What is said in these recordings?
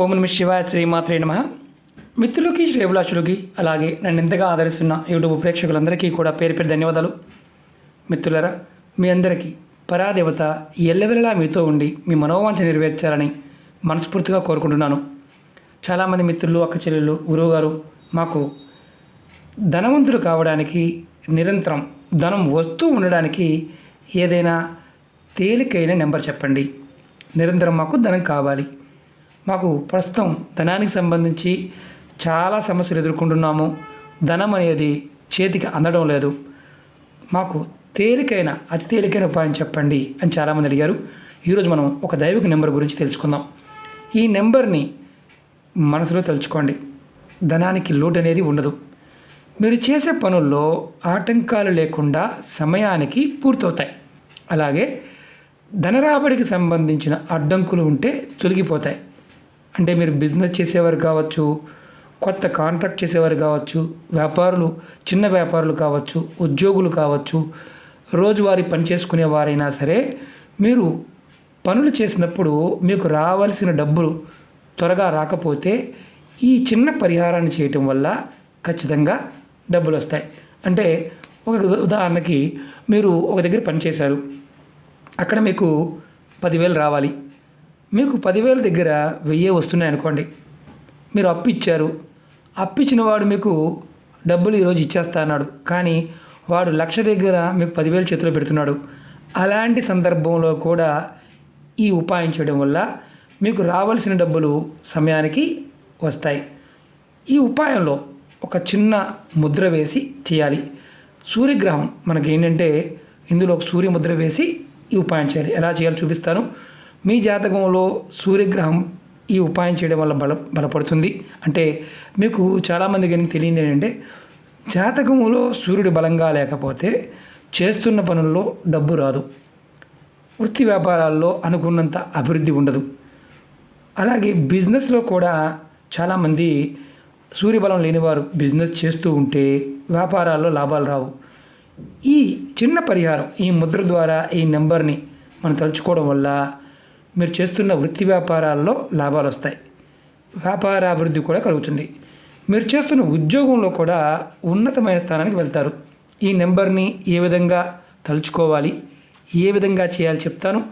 ఓం నమ శివాయ శ్రీమాత్రే నమ. మిత్రులకి శ్రేభిలాషులకి అలాగే నన్ను ఎంతగా ఆదరిస్తున్న యూట్యూబ్ ప్రేక్షకులందరికీ కూడా పేరు పేరు ధన్యవాదాలు. మిత్రులరా మీ అందరికీ పరాదేవత ఎల్లవెల్లలా మీతో ఉండి మీ మనోవాంఛ నెరవేర్చాలని మనస్ఫూర్తిగా కోరుకుంటున్నాను. చాలామంది మిత్రులు అక్క చెల్లెళ్ళు గురువుగారు మాకు ధనవంతులు కావడానికి నిరంతరం ధనం వస్తూ ఉండడానికి ఏదైనా తేలికైన నెంబర్ చెప్పండి. నిరంతరం మాకు ధనం కావాలి. మాకు ప్రస్తుతం ధనానికి సంబంధించి చాలా సమస్యలు ఎదుర్కొంటున్నాము. ధనం అనేది చేతికి అందడం లేదు. మాకు తేలికైన అతి తేలికైన ఉపాయం చెప్పండి అని చాలామంది అడిగారు. ఈరోజు మనం ఒక దైవిక నెంబర్ గురించి తెలుసుకుందాం. ఈ నెంబర్ని మనసులో తలుచుకోండి. ధనానికి లోటు అనేది ఉండదు. మీరు చేసే పనుల్లో ఆటంకాలు లేకుండా సమయానికి పూర్తవుతాయి. అలాగే ధనరాబడికి సంబంధించిన అడ్డంకులు ఉంటే తొలగిపోతాయి. అంటే మీరు బిజినెస్ చేసేవారు కావచ్చు కొత్త కాంట్రాక్ట్ చేసేవారు కావచ్చు వ్యాపారులు చిన్న వ్యాపారులు కావచ్చు ఉద్యోగులు కావచ్చు రోజువారీ పని చేసుకునే వారైనా సరే మీరు పనులు చేసినప్పుడు మీకు రావాల్సిన డబ్బులు త్వరగా రాకపోతే ఈ చిన్న పరిహారాన్ని చేయటం వల్ల ఖచ్చితంగా డబ్బులు వస్తాయి. అంటే ఒక ఉదాహరణకి మీరు ఒక దగ్గర పనిచేశారు అక్కడ మీకు పదివేలు రావాలి. మీకు పదివేల దగ్గర వెయ్యే వస్తున్నాయి అనుకోండి మీరు అప్పు ఇచ్చారు. అప్పు ఇచ్చిన వాడు మీకు డబ్బులు ఈరోజు ఇచ్చేస్తా అన్నాడు. కానీ వాడు లక్ష దగ్గర మీకు పదివేలు చేతిలో పెడుతున్నాడు. అలాంటి సందర్భంలో కూడా ఈ ఉపాయం చేయడం వల్ల మీకు రావాల్సిన డబ్బులు సమయానికి వస్తాయి. ఈ ఉపాయంలో ఒక చిన్న ముద్ర వేసి చేయాలి. సూర్యగ్రహం మనకి ఏంటంటే ఇందులో ఒక సూర్య ముద్ర వేసి ఈ ఉపాయం చేయాలి. ఎలా చేయాలో చూపిస్తాను. మీ జాతకంలో సూర్యగ్రహం ఈ ఉపాయం చేయడం వల్ల బల బలపడుతుంది. అంటే మీకు చాలామందికి కానీ తెలియదు ఏంటంటే జాతకంలో సూర్యుడు బలంగా లేకపోతే చేస్తున్న పనుల్లో డబ్బు రాదు. వృత్తి వ్యాపారాల్లో అనుకున్నంత అభివృద్ధి ఉండదు. అలాగే బిజినెస్లో కూడా చాలామంది సూర్యబలం లేనివారు బిజినెస్ చేస్తూ ఉంటే వ్యాపారాల్లో లాభాలు రావు. ఈ చిన్న పరిహారం ఈ ముద్ర ద్వారా ఈ నెంబర్ని మనం తలుచుకోవడం వల్ల మీరు చేస్తున్న వృత్తి వ్యాపారాల్లో లాభాలు వస్తాయి. వ్యాపార అభివృద్ధి కూడా కలుగుతుంది. మీరు చేస్తున్న ఉద్యోగంలో కూడా ఉన్నతమైన స్థానానికి వెళ్తారు. ఈ నెంబర్ని ఏ విధంగా తలుచుకోవాలి? ఏ విధంగా చేయాలి చెప్తాను.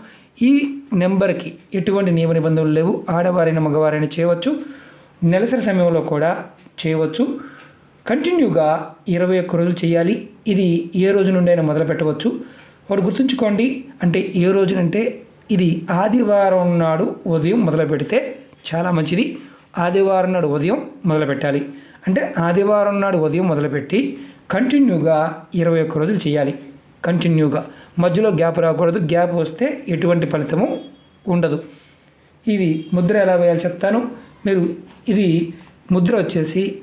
ఈ నెంబర్కి ఎటువంటి నియమ నిబంధనలు లేవు. ఆడవారైన మగవారైనా చేయవచ్చు. నెలసరి సమయంలో కూడా చేయవచ్చు. కంటిన్యూగా ఇరవై ఒక్క రోజులు చేయాలి. ఇది ఏ రోజు నుండి అయినా మొదలు పెట్టవచ్చు వాడు గుర్తుంచుకోండి. అంటే ఏ రోజునంటే ఇది ఆదివారం నాడు ఉదయం మొదలు పెడితే చాలా మంచిది. ఆదివారం నాడు ఉదయం మొదలు పెట్టాలి. అంటే ఆదివారం నాడు ఉదయం మొదలుపెట్టి కంటిన్యూగా ఇరవై ఒక్క రోజులు చేయాలి. కంటిన్యూగా. మధ్యలో గ్యాప్ రాకూడదు. గ్యాప్ వస్తే ఎటువంటి ఫలితము ఉండదు. ఇది ముద్ర ఎలా వేయాలి చెప్తాను. మీరు ఇది ముద్ర వచ్చేసి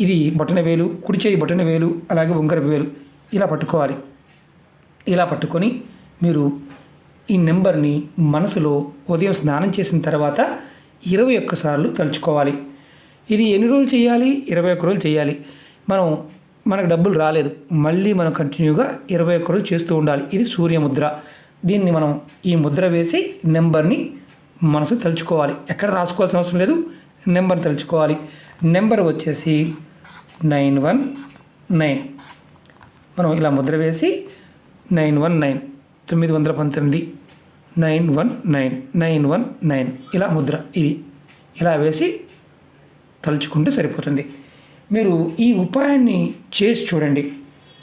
ఇది బొటన వేలు కుడి చేయి బొటన వేలు అలాగే ఉంగరపు వేలు ఇలా పట్టుకోవాలి. ఇలా పట్టుకొని మీరు ఈ నెంబర్ని మనసులో ఉదయం స్నానం చేసిన తర్వాత ఇరవై ఒక్కసార్లు తలుచుకోవాలి. ఇది ఎన్ని రోజులు చేయాలి? ఇరవై ఒక్క రోజులు చేయాలి. మనం మనకు డబ్బులు రాలేదు. మళ్ళీ మనం కంటిన్యూగా ఇరవై ఒక్క రోజులు చేస్తూ ఉండాలి. ఇది సూర్యముద్ర. దీన్ని మనం ఈ ముద్ర వేసి నెంబర్ని మనసు తలుచుకోవాలి. ఎక్కడ రాసుకోవాల్సిన అవసరం లేదు. నెంబర్ తలుచుకోవాలి. నెంబర్ వచ్చేసి నైన్ వన్ నైన్. మనం ఇలా ముద్ర వేసి నైన్ వన్ నైన్. తొమ్మిది వందల పంతొమ్మిది nine one nine nine one nine. ఇలా ముద్ర ఇది. ఇలా వేసి తలుచుకుంటే సరిపోతుంది. మీరు ఈ ఉపాయాన్ని చేసి చూడండి.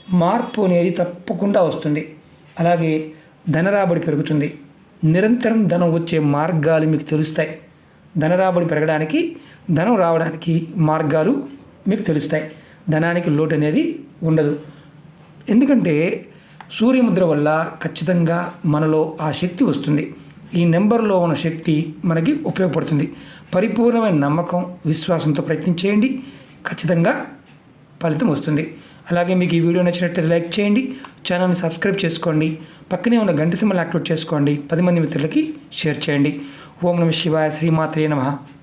మార్పు అనేది తప్పకుండా వస్తుంది. అలాగే ధనరాబడి పెరుగుతుంది. నిరంతరం ధనం వచ్చే మార్గాలు మీకు తెలుస్తాయి. ధనరాబడి పెరగడానికి ధనం రావడానికి మార్గాలు మీకు తెలుస్తాయి. ధనానికి లోటు అనేది ఉండదు. ఎందుకంటే సూర్యముద్ర వల్ల ఖచ్చితంగా మనలో ఆ శక్తి వస్తుంది. ఈ నెంబర్లో ఉన్న శక్తి మనకి ఉపయోగపడుతుంది. పరిపూర్ణమైన నమ్మకం విశ్వాసంతో ప్రయత్నం చేయండి. ఖచ్చితంగా ఫలితం వస్తుంది. అలాగే మీకు ఈ వీడియో నచ్చినట్లయితే లైక్ చేయండి. ఛానల్ని సబ్స్క్రైబ్ చేసుకోండి. పక్కనే ఉన్న గంట సింబల్ యాక్టివేట్ చేసుకోండి. పది మంది మిత్రులకి షేర్ చేయండి. ఓం నమ శివాయ శ్రీమాత్రే నమః.